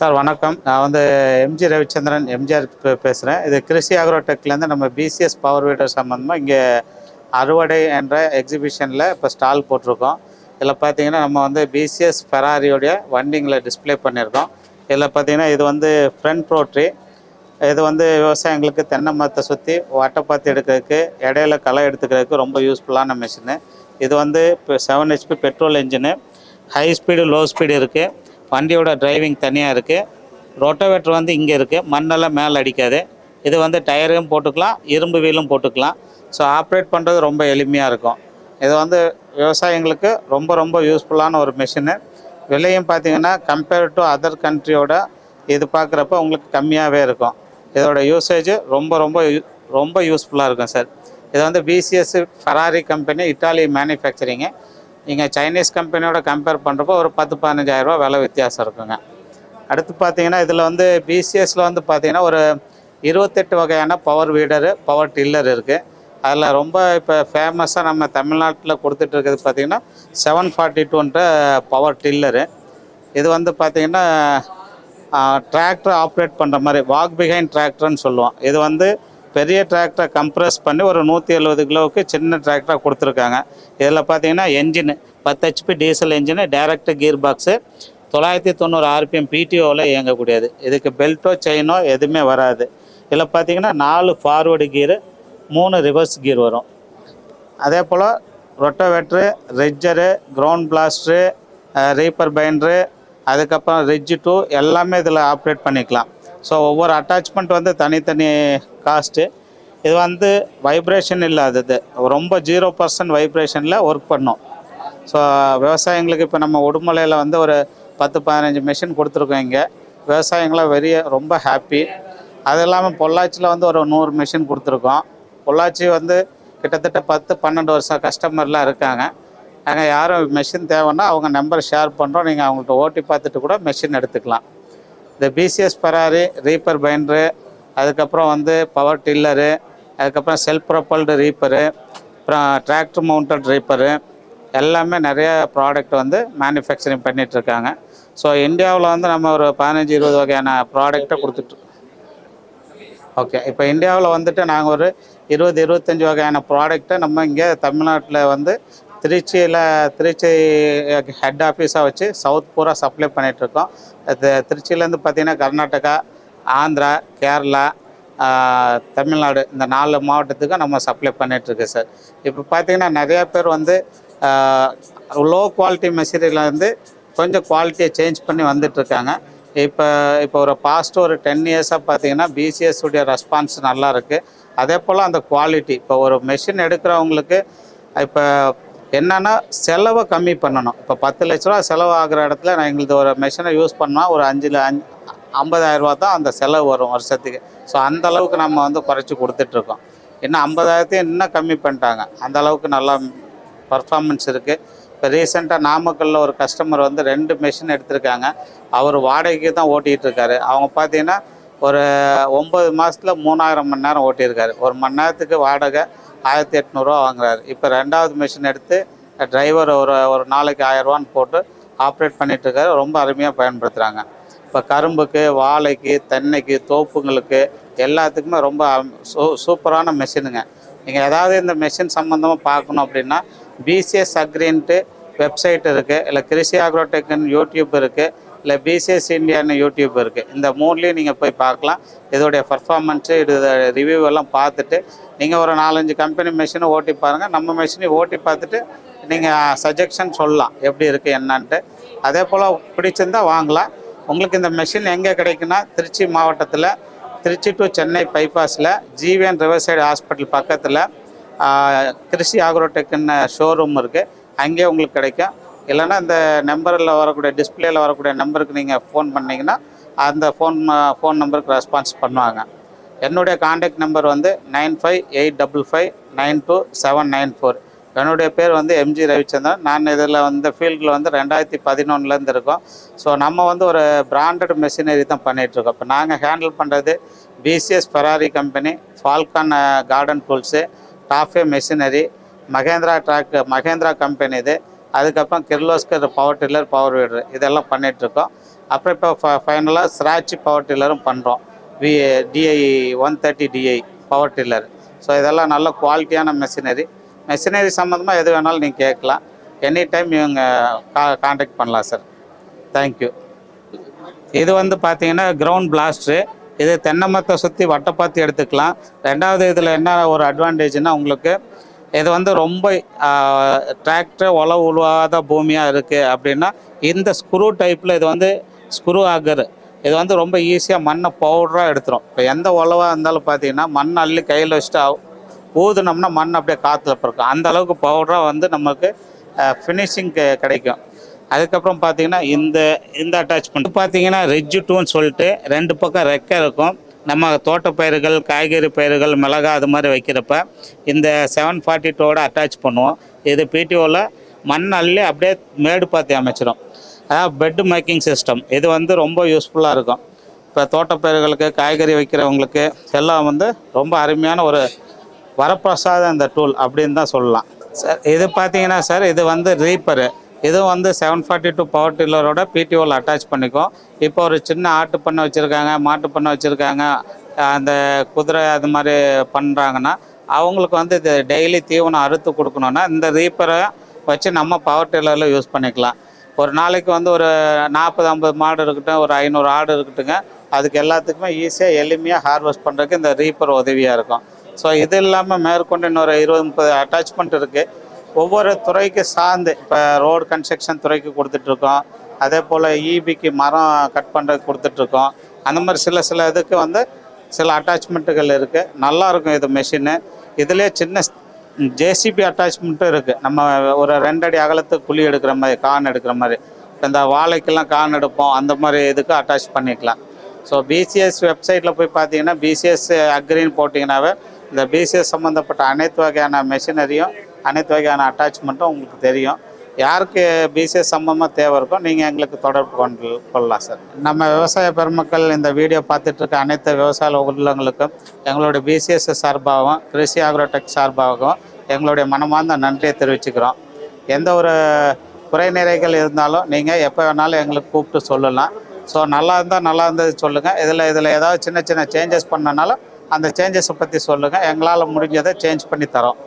Sir வணக்கம். நான் வந்து எம்ஜி ரவிச்சந்திரன் எம்ஜிஆர் பேசுகிறேன் இது கிருஷி அக்ரோடெக்லேருந்து நம்ம பிசிஎஸ் பவர் வீடர் சம்மந்தமாக இங்கே அறுவடை என்ற எக்ஸிபிஷனில் இப்போ ஸ்டால் போட்டிருக்கோம். இதில் பார்த்தீங்கன்னா நம்ம வந்து பிசிஎஸ் ஃபெராரியோடைய வண்டிங்களை டிஸ்ப்ளே பண்ணியிருக்கோம். இதில் பார்த்தீங்கன்னா இது வந்து ஃப்ரண்ட் ரோட்ரி இது வந்து விவசாயிங்களுக்கு தென்னை மரத்தை சுற்றி வட்டப்பாத்தி எடுக்கிறதுக்கு இடையில களை எடுத்துக்கிறதுக்கு ரொம்ப யூஸ்ஃபுல்லான மிஷினு இது வந்து இப்போ seven HP petrol engine high speed low speed இருக்குது வண்டியோட டிரைவிங் தனியாக இருக்குது ரொட்டோவேட்டர் வந்து இங்கே இருக்குது மண்ணெல்லாம் மேலே அடிக்காது. இது வந்து டயரும் போட்டுக்கலாம் இரும்பு வீலும் போட்டுக்கலாம். ஸோ ஆப்ரேட் பண்ணுறது ரொம்ப எளிமையாக இருக்கும். இது வந்து விவசாயிங்களுக்கு ரொம்ப ரொம்ப யூஸ்ஃபுல்லான ஒரு மிஷினு விலையும் பார்த்தீங்கன்னா கம்பேர் டு அதர் கண்ட்ரியோட இது பார்க்குறப்ப உங்களுக்கு கம்மியாகவே இருக்கும். இதோட யூசேஜ் ரொம்ப ரொம்ப யூ- ரொம்ப யூஸ்ஃபுல்லாக இருக்கும் சார் இது வந்து BCS Ferrari company Italy manufacturing நீங்கள் சைனீஸ் கம்பெனியோட கம்பேர் பண்ணுறப்போ ஒரு பத்து பதினஞ்சாயிரரூபா விலை வித்தியாசம் இருக்குங்க. அடுத்து பார்த்தீங்கன்னா இதில் வந்து பிசிஎஸில் வந்து பார்த்தீங்கன்னா ஒரு இருபத்தெட்டு வகையான பவர் வீடரு பவர் டில்லர் இருக்குது அதில் ரொம்ப இப்போ ஃபேமஸாக நம்ம தமிழ்நாட்டில் கொடுத்துட்டு இருக்கிறது பார்த்தீங்கன்னா செவன் ஃபார்ட்டி டூன்ற பவர் டில்லரு இது வந்து பார்த்தீங்கன்னா டிராக்டர் ஆப்ரேட் பண்ணுற மாதிரி வாக் பிஹைண்ட் டிராக்டர்னு சொல்லுவோம். இது வந்து பெரிய டிராக்டரை கம்ப்ரஸ் பண்ணி ஒரு நூற்றி எழுபது கிலோவுக்கு சின்ன டிராக்டராக கொடுத்துருக்காங்க. இதில் பார்த்தீங்கன்னா என்ஜின் பத்து HP diesel engine direct gear box தொள்ளாயிரத்தி தொண்ணூறு ஆர்பிஎம் பிடிஓவில் இயங்கக்கூடியது. இதுக்கு பெல்ட்டோ செயினோ எதுவுமே வராது. இதில் பார்த்தீங்கன்னா நாலு ஃபார்வர்டு கீரு மூணு ரிவர்ஸ் கீர் வரும். அதே போல் rotavator ridger ground blaster reaper binder அதுக்கப்புறம் ரிட்ஜ் டூ எல்லாமே இதில் ஆப்ரேட் பண்ணிக்கலாம். ஸோ ஒவ்வொரு அட்டாச்மெண்ட் வந்து தனித்தனி காஸ்ட்டு இது வந்து வைப்ரேஷன் இல்லாதது. ரொம்ப ஜீரோ பர்சன்ட் வைப்ரேஷனில் ஒர்க் பண்ணும். ஸோ விவசாயிங்களுக்கு இப்போ நம்ம உடுமலையில் வந்து ஒரு பத்து பதினஞ்சு மிஷின் கொடுத்துருக்கோம் இங்கே. விவசாயிங்களாம் வெறிய ரொம்ப ஹாப்பி அது இல்லாமல் பொள்ளாச்சியில் வந்து ஒரு நூறு மிஷின் கொடுத்துருக்கோம். பொள்ளாச்சி வந்து கிட்டத்தட்ட பத்து பன்னெண்டு வருஷம் கஸ்டமர்லாம் இருக்காங்க. அங்கே யாரும் மெஷின் தேவைன்னா அவங்க நம்பர் ஷேர் பண்ணுறோம் நீங்கள் அவங்கள்ட்ட ஓட்டி பார்த்துட்டு கூட மெஷின் எடுத்துக்கலாம். இந்த பிசிஎஸ் ஃபெராரி ரீப்பர் பைண்டரு அதுக்கப்புறம் வந்து பவர் டில்லரு அதுக்கப்புறம் செல்ஃப் ப்ரொப்பல்டு ரீப்பரு அப்புறம் டிராக்டர் மவுண்டட் ரீப்பரு எல்லாமே நிறைய ப்ராடக்ட் வந்து மேனுஃபேக்சரிங் பண்ணிகிட்ருக்காங்க ஸோ இந்தியாவில் வந்து நம்ம ஒரு பதினஞ்சு இருபது வகையான ப்ராடக்ட்டை கொடுத்துட்டு ஓகே இப்போ இந்தியாவில் வந்துட்டு நாங்கள் ஒரு இருபது இருபத்தஞ்சி வகையான ப்ராடக்ட்டை நம்ம இங்கே தமிழ்நாட்டில் வந்து திருச்சியில் திருச்சி ஹெட் ஆஃபீஸாக வச்சு சவுத் பூரா சப்ளை பண்ணிகிட்ருக்கோம் அது திருச்சியிலேருந்து பார்த்தீங்கன்னா கர்நாடகா ஆந்திரா கேரளா தமிழ்நாடு இந்த நாலு மாவட்டத்துக்கு நம்ம சப்ளை பண்ணிகிட்ருக்கு சார். இப்போ பார்த்திங்கன்னா நிறையா பேர் வந்து லோ குவாலிட்டி மெட்டீரியல் வந்து கொஞ்சம் குவாலிட்டியை சேஞ்ச் பண்ணி வந்துட்டுருக்காங்க. இப்போ இப்போ ஒரு பாஸ்ட் ஒரு டென் இயர்ஸாக பார்த்தீங்கன்னா பிசிஎஸ் உடைய ரெஸ்பான்ஸ் நல்லா இருக்குது அதே போல் அந்த குவாலிட்டி இப்போ ஒரு மெஷின் எடுக்கிறவங்களுக்கு இப்போ என்னென்னா செலவை கம்மி பண்ணணும். இப்போ பத்து லட்ச ரூபா செலவு ஆகிற இடத்துல நான் எங்களுக்கு ஒரு மெஷினை யூஸ் பண்ணால் ஒரு அஞ்சில் அஞ்சு ஐம்பதாயிரம் ரூபா தான் அந்த செலவு வரும் வருஷத்துக்கு. ஸோ அந்த அளவுக்கு நம்ம வந்து குறைச்சி கொடுத்துட்ருக்கோம். இன்னும் ஐம்பதாயிரத்தையும் இன்னும் கம்மி பண்ணிட்டாங்க. அந்த அளவுக்கு நல்லா பர்ஃபார்மன்ஸ் இருக்குது இப்போ ரீசெண்டாக நாமக்கல்லில் ஒரு கஸ்டமர் வந்து ரெண்டு மெஷின் எடுத்திருக்காங்க. அவர் வாடகைக்கு தான் ஓட்டிகிட்டு இருக்காரு அவங்க பார்த்தீங்கன்னா ஒரு ஒம்பது மாதத்தில் மூணாயிரம் மணி நேரம் ஓட்டியிருக்காரு. ஒரு மணி நேரத்துக்கு வாடகை ஆயிரத்தி எட்நூறுரூவா வாங்குறாரு. இப்போ ரெண்டாவது மிஷின் எடுத்து டிரைவர் ஒரு ஒரு நாளைக்கு ஆயிரரூவான்னு போட்டு ஆப்ரேட் பண்ணிகிட்ருக்காரு ரொம்ப அருமையாக பயன்படுத்துகிறாங்க இப்போ கரும்புக்கு வாழைக்கு தென்னைக்கு தோப்புங்களுக்கு எல்லாத்துக்குமே ரொம்ப சூ சூப்பரான மெஷினுங்க நீங்கள் ஏதாவது இந்த மெஷின் சம்மந்தமாக பார்க்கணும் அப்படின்னா பிசிஎஸ் அக்ரின்ட்டு வெப்சைட் இருக்குது இல்லை கிருஷி அக்ரோடெக்னு யூடியூப் இருக்குது இல்லை பிசிஎஸ் இந்தியான்னு யூடியூப் இருக்குது இந்த மூணுலேயும் நீங்கள் போய் பார்க்கலாம். இதோடைய பர்ஃபார்மன்ஸு இது ரிவ்யூ எல்லாம் பார்த்துட்டு நீங்கள் ஒரு நாலஞ்சு கம்பெனி மிஷினை ஓட்டி பாருங்கள் நம்ம மெஷினையும் ஓட்டி பார்த்துட்டு நீங்கள் சஜெக்ஷன் சொல்லலாம். எப்படி இருக்குது என்னன்ட்டு. அதே போல் பிடிச்சிருந்தா வாங்கலாம். உங்களுக்கு இந்த மிஷின் எங்கே கிடைக்குன்னா திருச்சி மாவட்டத்தில் திருச்சி டு சென்னை பைபாஸில் ஜிவிஎன் ரிவர்சைடு ஹாஸ்பிட்டல் பக்கத்தில் கிருஷி ஆக்ரோடெக்குன்னு ஷோரூம் இருக்குது அங்கே உங்களுக்கு கிடைக்கும். இல்லைன்னா இந்த நம்பரில் வரக்கூடிய டிஸ்பிளேயில் வரக்கூடிய நம்பருக்கு நீங்கள் ஃபோன் பண்ணிங்கன்னா அந்த ஃபோன் ஃபோன் நம்பருக்கு ரெஸ்பான்ஸ் பண்ணுவாங்க. என்னுடைய காண்டாக்ட் நம்பர் வந்து nine five eight double five nine two seven nine four. என்னுடைய பேர் வந்து எம்ஜி ரவிச்சந்திரன். நான் இதில் வந்து ஃபீல்டில் வந்து ரெண்டாயிரத்தி பதினொன்றுலேருந்து இருக்கோம். ஸோ நம்ம வந்து ஒரு பிராண்டட் மெஷினரி தான் பண்ணிகிட்ருக்கோம் இப்போ நாங்கள் ஹேண்டில் பண்ணுறது BCS Ferrari company Falcon garden tools TAFE machinery Mahindra track Mahindra company இது. அதுக்கப்புறம் Kirloskar power tiller power weeder இதெல்லாம் பண்ணிகிட்ருக்கோம் அப்புறம் இப்போ ஃபைனலாக ஸ்ராட்ச் பவர் டில்லரும் பண்ணுறோம் V DI one thirty DI power tiller so இதெல்லாம் நல்ல குவாலிட்டியான மெஷினரி மெஷினரி சம்மந்தமாக எது வேணாலும் நீங்கள் கேட்கலாம். எனி டைம் இவங்க கா காண்டாக்ட் பண்ணலாம் சார் தேங்க்யூ இது வந்து பார்த்தீங்கன்னா கிரவுண்ட் பிளாஸ்ட்ரு இது தென்னை மரத்தை சுற்றி வட்டப்பாத்தி எடுத்துக்கலாம். ரெண்டாவது இதில் என்ன ஒரு அட்வான்டேஜ்னா உங்களுக்கு இது வந்து ரொம்ப டிராக்டர் உழவு உழுவாத பூமியாக இருக்குது அப்படின்னா இந்த ஸ்க்ரூ டைப்பில் இது வந்து ஸ்க்ரூ ஆகர் இது வந்து ரொம்ப ஈஸியாக மண்ணை பவுடராக எடுத்துரும். இப்போ எந்த உழவாக இருந்தாலும் பார்த்தீங்கன்னா மண் அள்ளி கையில் வச்சுட்டு ஊதுனோம்னா மண் அப்படியே காற்றுல பிறக்கும். அந்த அளவுக்கு பவுடராக வந்து நமக்கு ஃபினிஷிங் கிடைக்கும். அதுக்கப்புறம் பார்த்தீங்கன்னா இந்த இந்த அட்டாச்மெண்ட் பார்த்தீங்கன்னா ரெஜ்ஜு டூன்னு சொல்லிட்டு ரெண்டு பக்கம் ரெக்கை இருக்கும். நம்ம தோட்டப்பயிர்கள் காய்கறி பயிர்கள் மிளகா அது மாதிரி வைக்கிறப்ப இந்த செவன் ஃபார்ட்டி டூவோட அட்டாச் பண்ணுவோம். இது பிடிஓவில் மண் அள்ளி அப்படியே மேடு பாத்தி அமைச்சிடும் அதாவது பெட் மேக்கிங் சிஸ்டம் இது வந்து ரொம்ப யூஸ்ஃபுல்லாக இருக்கும். இப்போ தோட்டப்பயிர்களுக்கு காய்கறி வைக்கிறவங்களுக்கு எல்லாம் வந்து ரொம்ப அருமையான ஒரு வரப்பிரசாதம் இந்த டூல் அப்படின்னு தான் சொல்லலாம். சார் இது பார்த்தீங்கன்னா சார் இது வந்து ரீப்பரு இதுவும் வந்து செவன் ஃபார்ட்டி டூ பவர் டில்லரோட பிடிஓவில் அட்டாச் பண்ணிக்கும். இப்போ ஒரு சின்ன ஆட்டு பண்ணை வச்சுருக்காங்க மாட்டு பண்ணை வச்சுருக்காங்க அந்த குதிரை அது மாதிரி பண்ணுறாங்கன்னா அவங்களுக்கு வந்து இது டெய்லி தீவனம் அறுத்து கொடுக்கணுன்னா இந்த ரீப்பரை வச்சு நம்ம பவர் டில்லரில் யூஸ் பண்ணிக்கலாம். ஒரு நாளைக்கு வந்து ஒரு நாற்பது ஐம்பது மாடு இருக்கட்டும் ஒரு ஐநூறு ஆடு இருக்கட்டுங்க அதுக்கு எல்லாத்துக்குமே ஈஸியாக எளிமையாக ஹார்வெஸ்ட் பண்ணுறதுக்கு இந்த ரீப்பர் உதவியாக இருக்கும். ஸோ இது இல்லாமல் மேற்கொண்டு இன்னொரு இருபது முப்பது அட்டாச்மெண்ட் இருக்குது ஒவ்வொரு துறைக்கு சார்ந்து இப்போ ரோடு கன்ஸ்ட்ரக்ஷன் துறைக்கு கொடுத்துட்ருக்கோம். அதே போல் ஈபிக்கு மரம் கட் பண்ணுறதுக்கு கொடுத்துட்ருக்கோம். அந்த மாதிரி சில சில இதுக்கு வந்து சில அட்டாச்மெண்ட்டுகள் இருக்குது நல்லாயிருக்கும் இது மெஷினு இதுலேயே சின்ன ஜேசிபி அட்டாச்மெண்ட்டும் இருக்குது நம்ம ஒரு ரெண்டடி அகலத்துக்கு குழி எடுக்கிற மாதிரி கான் எடுக்கிற மாதிரி. இந்த வாழைக்கெல்லாம் கான் எடுப்போம். அந்த மாதிரி இதுக்கு அட்டாச் பண்ணிக்கலாம். ஸோ பிசிஎஸ் வெப்சைட்டில் போய் பார்த்தீங்கன்னா பிசிஎஸ் அக்ரின்னு போட்டிங்கன்னாவே இந்த பிசிஎஸ் சம்மந்தப்பட்ட அனைத்து வகையான மெஷினரியும் அனைத்து வகையான அட்டாச்மெண்ட்டும் உங்களுக்கு தெரியும். யாருக்கு பிசிஎஸ் சம்பந்தமாக தேவை இருக்கோ நீங்கள் எங்களுக்கு தொடர்பு கொண்டு கொள்ளலாம் சார். நம்ம விவசாய பெருமக்கள் இந்த வீடியோ பார்த்துட்டு இருக்க அனைத்து விவசாய உள்ளவங்களுக்கும் எங்களுடைய பிசிஎஸ் சார்பாகவும் கிருஷி ஆக்ரோடெக் சார்பாகவும் எங்களுடைய மனமார்ந்த நன்றியை தெரிவிச்சுக்கிறோம். எந்த ஒரு குறைநிறைகள் இருந்தாலும் நீங்கள் எப்போ வேணாலும் எங்களுக்கு கூப்பிட்டு சொல்லலாம். ஸோ நல்லா இருந்தால் நல்லா இருந்தது சொல்லுங்கள் இதில் இதில் ஏதாவது சின்ன சின்ன சேஞ்சஸ் பண்ணனாலும் அந்த சேஞ்சஸை பற்றி சொல்லுங்கள் எங்களால் முடிஞ்சதை சேஞ்ச் பண்ணி தரோம்.